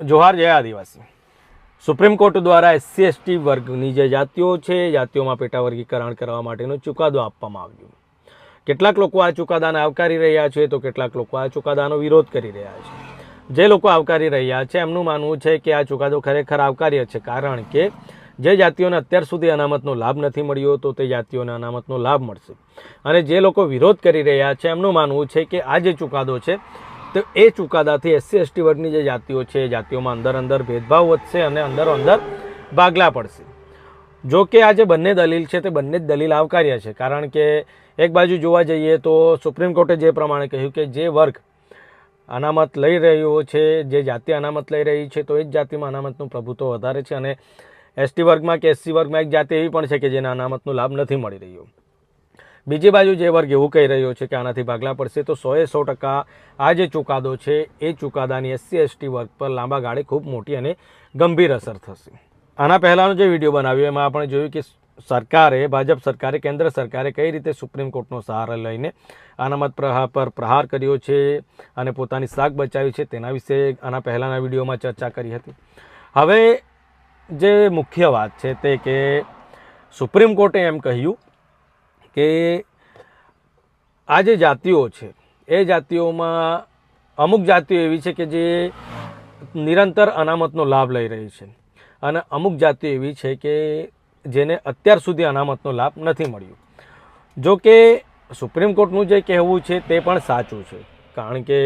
જોહાર જય આદિવાસી. Supreme court દ્વારા એસસી, એસટી વર્ગની જે જાતિઓ છે, જાતિઓમાં પેટા વર્ગીકરણ કરવા માટેનો ચુકાદો આપવામાં આવ્યો. કેટલાક લોકો આ ચુકાદાને આવકારી રહ્યા છે તો કેટલાક લોકો આ ચુકાદાનો વિરોધ કરી રહ્યા છે. જે લોકો આવકારી રહ્યા છે એમનું માનવું છે કે આ ચુકાદો ખરેખર આવકાર્ય છે કારણ કે જે જાતિઓને અત્યાર સુધી અનામતનો લાભ નથી મળ્યો તો તે જાતિઓને અનામતનો લાભ મળશે. અને જે લોકો વિરોધ કરી રહ્યા છે એમનું માનવું છે કે આ જે ચુકાદો છે તો એ ચુકાદાથી એસસી એસટી વર્ગની જે જાતિઓ છે, એ જાતિઓમાં અંદર અંદર ભેદભાવ વધશે અને અંદરો અંદર ભાગલા પડશે. જો કે આ જે બંને દલીલ છે, તે બંને જ દલીલ આવકાર્ય છે. કારણ કે એક બાજુ જોવા જઈએ તો સુપ્રીમ કોર્ટે જે પ્રમાણે કહ્યું કે જે વર્ગ અનામત લઈ રહ્યો છે, જે જાતિ અનામત લઈ રહી છે, તો એ જ જાતિમાં અનામતનું પ્રભુત્વ વધારે છે અને એસટી વર્ગમાં કે એસસી વર્ગમાં એક જાતિ એવી પણ છે કે જેને અનામતનો લાભ નથી મળી રહ્યો. બીજી બાજુ જે વર્ગ એવું કહી રહ્યો છે કે આનાથી ભાગલા પડશે, તો સોએ સો ટકા આ જે ચુકાદો છે, એ ચુકાદાની એસસી એસટી વર્ગ પર લાંબા ગાળે ખૂબ મોટી અને ગંભીર અસર થશે. આના પહેલાંનો જે વીડિયો બનાવ્યો, એમાં આપણે જોયું કે સરકારે, ભાજપ સરકારે, કેન્દ્ર સરકારે કઈ રીતે સુપ્રીમ કોર્ટનો સહારો લઈને અનામત પ્રહાર પર પ્રહાર કર્યો છે અને પોતાની શાક બચાવી છે, તેના વિશે આના પહેલાંના વિડીયોમાં ચર્ચા કરી હતી. હવે જે મુખ્ય વાત છે તે કે સુપ્રીમ કોર્ટે એમ કહ્યું કે આ જે જાતિઓ છે, એ જાતિઓમાં અમુક જાતિઓ એવી છે કે જે નિરંતર અનામતનો લાભ લઈ રહી છે. અને અમુક જાતિઓ એવી છે કે જેને અત્યાર સુધી અનામતનો લાભ નથી મળ્યો. જો કે સુપ્રીમ કોર્ટનું જે કહેવું છે તે પણ સાચું છે. કારણ કે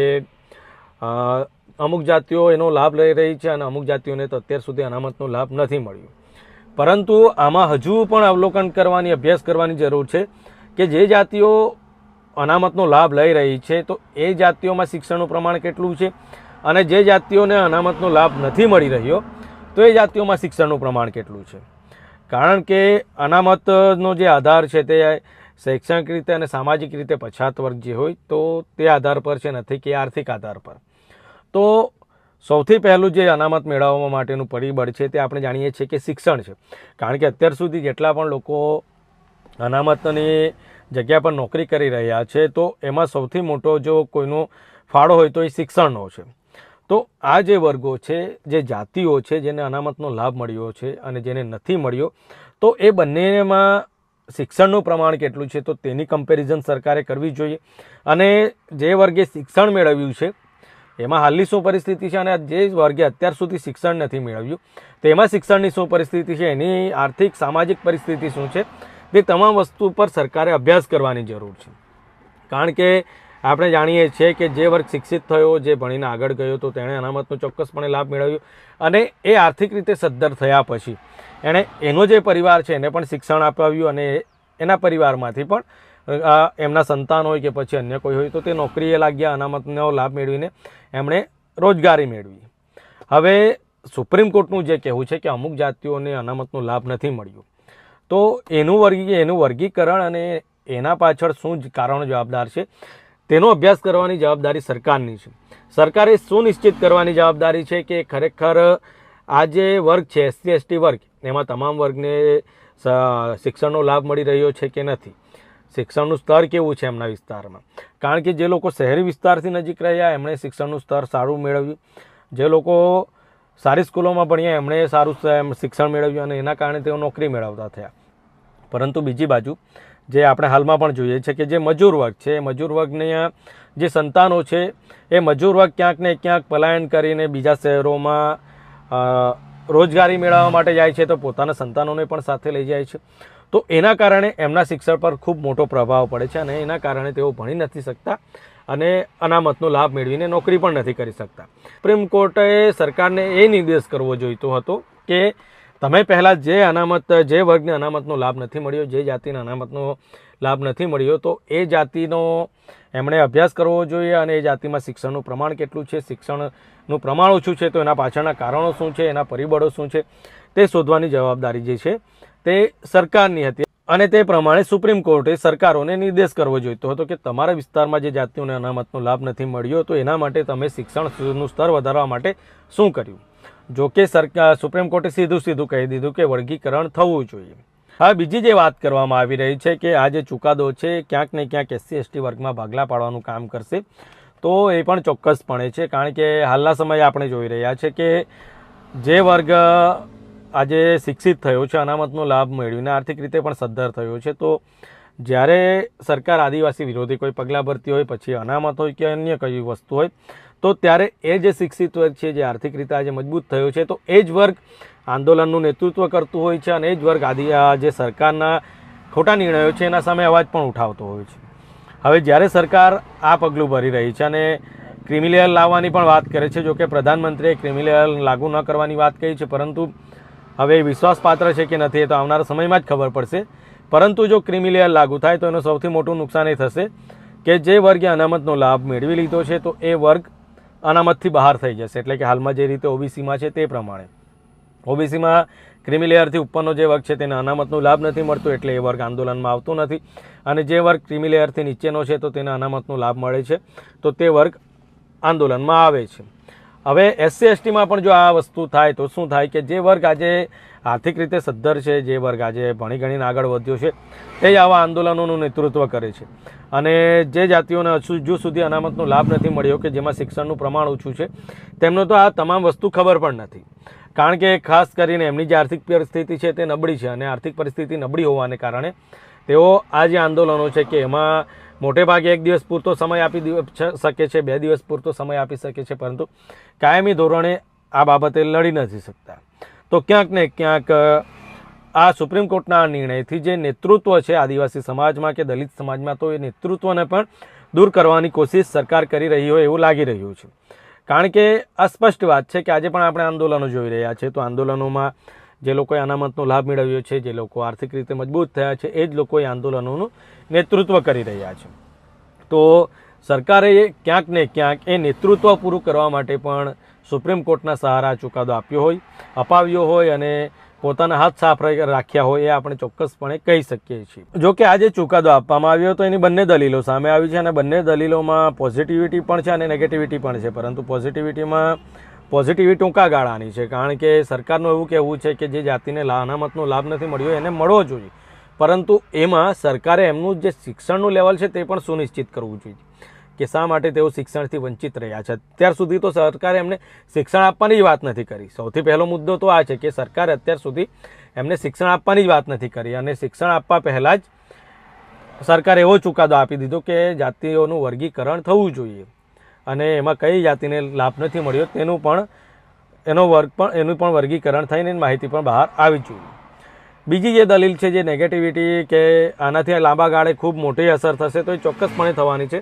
અમુક જાતિઓ એનો લાભ લઈ રહી છે અને અમુક જાતિઓને તો અત્યાર સુધી અનામતનો લાભ નથી મળ્યો. પરંતુ આમાં હજુ પણ અવલોકન કરવાની, અભ્યાસ કરવાની જરૂર છે કે જે જાતિઓ અનામતનો લાભ લઈ રહી છે, તો એ જાતિઓમાં શિક્ષણનું પ્રમાણ કેટલું છે અને જે જાતિઓને અનામતનો લાભ નથી મળી રહ્યો, તો એ જાતિઓમાં શિક્ષણનું પ્રમાણ કેટલું છે. કારણ કે અનામતનો જે આધાર છે તે શૈક્ષણિક રીતે અને સામાજિક રીતે પછાત વર્ગ જે હોય, તો તે આધાર પર છે, નથી કે આર્થિક આધાર પર. તો સૌથી પહેલું જે અનામત મેળવવા માટેનું પરિબળ છે તે આપણે જાણીએ છીએ કે શિક્ષણ છે. કારણ કે અત્યાર સુધી જેટલા પણ લોકો અનામતની જગ્યા પર નોકરી કરી રહ્યા છે, તો એમાં સૌથી મોટો જો કોઈનો ફાળો હોય તો એ શિક્ષણનો છે. તો આ જે વર્ગો છે, જે જાતિઓ છે, જેને અનામતનો લાભ મળ્યો છે અને જેને નથી મળ્યો, તો એ બંનેમાં શિક્ષણનું પ્રમાણ કેટલું છે તો તેની કમ્પેરિઝન સરકારે કરવી જોઈએ. અને જે વર્ગે શિક્ષણ મેળવ્યું છે એમાં હાલની શું પરિસ્થિતિ છે અને જે વર્ગે અત્યાર સુધી શિક્ષણ નથી મેળવ્યું તેમાં શિક્ષણની શું પરિસ્થિતિ છે, એની આર્થિક, સામાજિક પરિસ્થિતિ શું છે, તે તમામ વસ્તુ પર સરકારે અભ્યાસ કરવાની જરૂર છે. કારણ કે આપણે જાણીએ છીએ કે જે વર્ગ શિક્ષિત થયો, જે ભણીને આગળ ગયો, તો તેણે અનામતનો ચોક્કસપણે લાભ મેળવ્યો અને એ આર્થિક રીતે સદ્ધર થયા પછી એણે એનો જે પરિવાર છે, એને પણ શિક્ષણ અપાવ્યું અને એના પરિવારમાંથી પણ એમના સંતાન હોય કે પછી અન્ય કોઈ હોય તો તે નોકરીએ લાગ્યા, અનામતનો લાભ મેળવીને એમણે રોજગારી મેળવી. હવે સુપ્રીમ કોર્ટનું જે કહેવું છે કે અમુક જાતિઓને અનામતનો લાભ નથી મળ્યો. તો એનું વર્ગી, એનું વર્ગીકરણ અને એના પાછળ શું જ કારણો જવાબદાર છે, તેનો અભ્યાસ કરવાની જવાબદારી સરકારની છે. સરકારે સુનિશ્ચિત કરવાની જવાબદારી છે કે ખરેખર આ જે વર્ગ છે, એસસી, એસટી વર્ગ, એમાં તમામ વર્ગને શિક્ષણનો લાભ મળી રહ્યો છે કે નથી. શિક્ષણનું સ્તર કેવું છે એમના વિસ્તારમાં? કારણ કે જે લોકો શહેરી વિસ્તારથી નજીક રહ્યા, એમણે શિક્ષણનું સ્તર સારું મેળવ્યું. જે લોકો સારી સ્કૂલોમાં ભણ્યા, એમણે સારું શિક્ષણ મેળવ્યું અને એના કારણે તેઓ નોકરી મેળવતા થયા. પરંતુ બીજી બાજુ, જે આપણે હાલમાં પણ જોઈએ છે કે જે મજૂર વર્ગ છે, એ મજૂર વર્ગને જે સંતાનો છે, એ મજૂર વર્ગ ક્યાંક ને ક્યાંક પલાયન કરીને બીજા શહેરોમાં રોજગારી મેળવવા માટે જાય છે, તો પોતાના સંતાનોને પણ સાથે લઈ જાય છે. તો એના કારણે એમના શિક્ષણ પર ખૂબ મોટો પ્રભાવ પડે છે અને એના કારણે તેઓ ભણી નથી શકતા અને અનામતનો લાભ મેળવીને નોકરી પણ નથી કરી શકતા. સુપ્રીમ કોર્ટે સરકારને એ નિર્દેશ કરવો જોઈતો હતો કે તમે પહેલાં જે અનામત, જે વર્ગને અનામતનો લાભ નથી મળ્યો, જે જાતિને અનામતનો લાભ નથી મળ્યો, તો એ જાતિનો એમણે અભ્યાસ કરવો જોઈએ અને એ જાતિમાં શિક્ષણનું પ્રમાણ કેટલું છે, શિક્ષણનું પ્રમાણ ઓછું છે, તો એના પાછળના કારણો શું છે, એના પરિબળો શું છે, તે શોધવાની જવાબદારી જે છે તે સરકારની હતી. અને તે પ્રમાણે સુપ્રીમ કોર્ટે સરકારોને નિર્દેશ કરવો જોઈતો હતો કે તમારા વિસ્તારમાં જે જાતિઓને અનામતનો લાભ નથી મળ્યો, તો એના માટે તમે શિક્ષણનું સ્તર વધારવા માટે શું કર્યું? જો કે સરકાર, સુપ્રીમ કોર્ટે સીધું સીધું કહી દીધું કે વર્ગીકરણ થવું જોઈએ. હવે બીજી જે વાત કરવામાં આવી રહી છે કે આ જે ચુકાદો છે, ક્યાંક ને ક્યાંક એસસી એસટી વર્ગમાં ભાગલા પાડવાનું કામ કરશે, તો એ પણ ચોક્કસપણે છે. કારણ કે હાલના સમયે આપણે જોઈ રહ્યા છે કે જે વર્ગ આજે શિક્ષિત થયો છે, અનામતનો લાભ મેળવીને આર્થિક રીતે પણ સદ્ધર થયો છે. તો જ્યારે સરકાર આદિવાસી વિરોધી કોઈ પગલાં ભરતી હોય, પછી અનામત હોય કે અન્ય કઈ વસ્તુ હોય, તો ત્યારે એ જે શિક્ષિત વર્ગ છે, જે આર્થિક રીતે આજે મજબૂત થયો છે, તો એ જ વર્ગ આંદોલનનું નેતૃત્વ કરતું હોય છે અને એ જ વર્ગ આદિ જે સરકારના ખોટા નિર્ણયો છે, એના સામે અવાજ પણ ઉઠાવતો હોય છે. હવે જ્યારે સરકાર આ પગલું ભરી રહી છે અને ક્રિમિલેયર લાવવાની પણ વાત કરે છે જો કે પ્રધાનમંત્રીએ ક્રિમિલેયર લાગુ ન કરવાની વાત કહી છે, પરંતુ હવે એ વિશ્વાસપાત્ર છે કે નથી એ તો આવનારા સમયમાં જ ખબર પડશે. પરંતુ જો ક્રિમિલેયર લાગુ થાય તો એનું સૌથી મોટું નુકસાન એ થશે કે જે વર્ગે અનામતનો લાભ મેળવી લીધો છે તો એ વર્ગ અનામતથી બહાર થઈ જશે. એટલે કે હાલમાં જે રીતે ઓબીસીમાં છે તે પ્રમાણે. ઓબીસીમાં ક્રિમિલેયરથી ઉપરનો જે વર્ગ છે તેને અનામતનો લાભ નથી મળતો એટલે એ વર્ગ આંદોલનમાં આવતો નથી. અને જે વર્ગ ક્રિમિલેયરથી નીચેનો છે તો તેને અનામતનો લાભ મળે છે તો તે વર્ગ આંદોલનમાં આવે છે. હવે એસસી એસટીમાં પણ જો આ વસ્તુ થાય તો શું થાય કે જે વર્ગ આજે આર્થિક રીતે સદ્ધર છે, જે વર્ગ આજે ભણી ગણીને આગળ વધ્યો છે, તે આવા આંદોલનોનું નેતૃત્વ કરે છે. અને જે જાતિઓને હજુ સુધી અનામતનો લાભ નથી મળ્યો કે જેમાં શિક્ષણનું પ્રમાણ ઓછું છે, તેમને તો આ તમામ વસ્તુ ખબર પણ નથી. કારણ કે ખાસ કરીને એમની જે આર્થિક પરિસ્થિતિ છે તે નબળી છે અને આર્થિક પરિસ્થિતિ નબળી હોવાને કારણે તેઓ આ જે આંદોલનો છે કે એમાં મોટે ભાગે એક દિવસ પૂરતો સમય આપી શકે છે, બે દિવસ પૂરતો સમય આપી શકે છે, પરંતુ કાયમી ધોરણે આ બાબતે લડી નથી શકતા. તો ક્યાંક ને ક્યાંક આ સુપ્રીમ કોર્ટના નિર્ણયથી જે નેતૃત્વ છે આદિવાસી સમાજમાં કે દલિત સમાજમાં, તો એ નેતૃત્વને પણ દૂર કરવાની કોશિશ સરકાર કરી રહી હોય એવું લાગી રહ્યું છે. કારણ કે અસ્પષ્ટ વાત છે કે આજે પણ આપણે આંદોલનો જોઈ રહ્યા છીએ, તો આંદોલનોમાં જે લોકોએ અનામતનો લાભ મેળવ્યો છે, જે લોકો આર્થિક રીતે મજબૂત થયા છે, એ જ લોકો એ આંદોલનોનું નેતૃત્વ કરી રહ્યા છે. તો સરકારે ક્યાંક ને ક્યાંક એ નેતૃત્વ પૂરું કરવા માટે પણ સુપ્રીમ કોર્ટના સહારા ચુકાદો આપ્યો હોય, અપાવ્યો હોય અને પોતાના હાથ સાફ રાખ્યા હોય એ આપણે ચોક્કસપણે કહી શકીએ છીએ. જો કે આજે ચુકાદો આપવામાં આવ્યો તો એની બંને દલીલો સામે આવી છે અને બંને દલીલોમાં પોઝિટિવિટી પણ છે અને નેગેટિવિટી પણ છે, પરંતુ પોઝિટિવિટીમાં પોઝિટિવિટી ટૂંકા ગાળાની છે, કારણ કે સરકારનું એવું કહેવું છે કે જે જાતિને અનામતનો લાભ નથી મળ્યો, એને મળવો જોઈએ. પરંતુ એમાં સરકારે એમનું જે શિક્ષણનું લેવલ છે તે પણ સુનિશ્ચિત કરવું જોઈએ કે શા માટે તેઓ શિક્ષણથી વંચિત રહ્યા છે. અત્યાર સુધી તો સરકારે એમને શિક્ષણ આપવાની જ વાત નથી કરી. સૌથી પહેલો મુદ્દો તો આ છે કે સરકારે અત્યાર સુધી એમને શિક્ષણ આપવાની જ વાત નથી કરી અને શિક્ષણ આપવા પહેલાં જ સરકારે એવો ચુકાદો આપી દીધો કે જાતિઓનું વર્ગીકરણ થવું જોઈએ. અને એમાં કઈ જાતિને લાભ નથી મળ્યો તેનું પણ, એનો વર્ગ પણ, એનું પણ વર્ગીકરણ થઈને માહિતી પણ બહાર આવી જોઈએ. બીજી જે દલીલ છે જે નેગેટિવિટી કે આનાથી લાંબા ગાળે ખૂબ મોટી અસર થશે તો એ ચોક્કસપણે થવાની છે,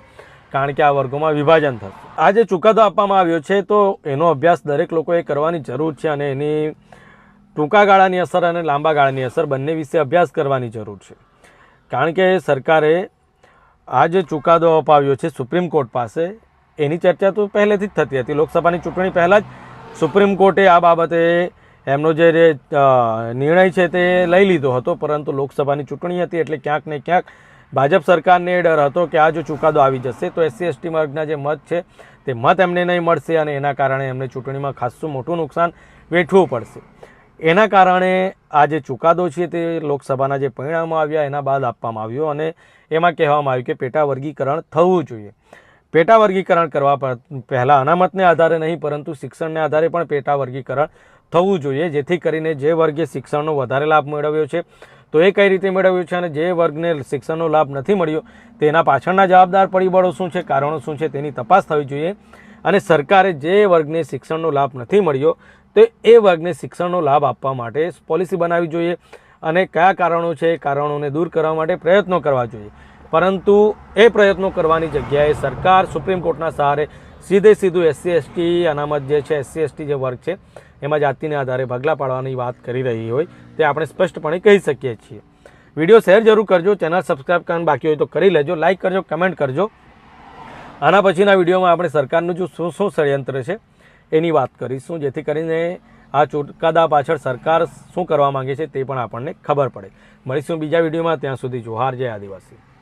કારણ કે આ વર્ગોમાં વિભાજન થશે. આ જે ચુકાદો આપવામાં આવ્યો છે તો એનો અભ્યાસ દરેક લોકોએ કરવાની જરૂર છે અને એની ટૂંકા ગાળાની અસર અને લાંબા ગાળાની અસર બંને વિશે અભ્યાસ કરવાની જરૂર છે. કારણ કે સરકારે આ જે ચુકાદો અપાવ્યો છે સુપ્રીમ કોર્ટ પાસે એની ચર્ચા તો પહેલેથી જ થતી હતી. લોકસભાની ચૂંટણી પહેલાં જ સુપ્રીમ કોર્ટે આ બાબતે એમનો જે નિર્ણય છે તે લઈ લીધો હતો, પરંતુ લોકસભાની ચૂંટણી હતી એટલે ક્યાંક ને ક્યાંક ભાજપ સરકારને ડર હતો કે આ જો ચુકાદો આવી જશે તો એસસી, એસટી વર્ગના જે મત છે તે મત એમને નહીં મળશે અને એના કારણે એમને ચૂંટણીમાં ખાસું મોટું નુકસાન વેઠવું પડશે. એના કારણે આ જે ચુકાદો છે તે લોકસભાના જે પરિણામો આવ્યા એના બાદ આપવામાં આવ્યો અને એમાં કહેવામાં આવ્યું કે પેટા વર્ગીકરણ થવું જોઈએ. પેટા વર્ગીકરણ કરવા પહેલાં અનામતને આધારે નહીં, પરંતુ શિક્ષણને આધારે પણ પેટા વર્ગીકરણ થવું જોઈએ, જેથી કરીને જે વર્ગે શિક્ષણનો વધારે લાભ મેળવ્યો છે, તો એ કઈ રીતે મેળવ્યું છે અને જે વર્ગને શિક્ષણનો લાભ નથી મળ્યો, તેના પાછળના જવાબદાર પરિબળો શું છે, કારણો શું છે, તેની તપાસ થવી જોઈએ. અને સરકારે જે વર્ગને શિક્ષણનો લાભ નથી મળ્યો, તો એ વર્ગને શિક્ષણનો લાભ આપવા માટે પોલિસી બનાવવી જોઈએ. અને કયા કારણો છે, એ કારણોને દૂર કરવા માટે પ્રયત્નો કરવા જોઈએ. પરંતુ એ પ્રયત્નો કરવાની જગ્યાએ સરકાર સુપ્રીમ કોર્ટના સહારે સીધે સીધું એસસી, એસટી, અનામત જે છે, એસસી, એસટી જે વર્ગ છે, એમાં જાતિને આધારે ભાગલા પાડવાની વાત કરી રહી હોય, તે આપણે સ્પષ્ટપણે કહી શકીએ છીએ. વીડિયો શેર જરૂર કરજો, ચેનલ સબસ્ક્રાઈબ કરવાનું બાકી હોય તો કરી લેજો, લાઇક કરજો, કમેન્ટ કરજો. આના પછીના વિડીયોમાં આપણે સરકારનું જો શું શું ષડયંત્ર છે, એની વાત કરીશું, જેથી કરીને આ ચુટકાદા પાછળ સરકાર શું કરવા માંગે છે તે પણ આપણને ખબર પડે. મળીશું બીજા વિડીયોમાં, ત્યાં સુધી જોહાર, જય આદિવાસી.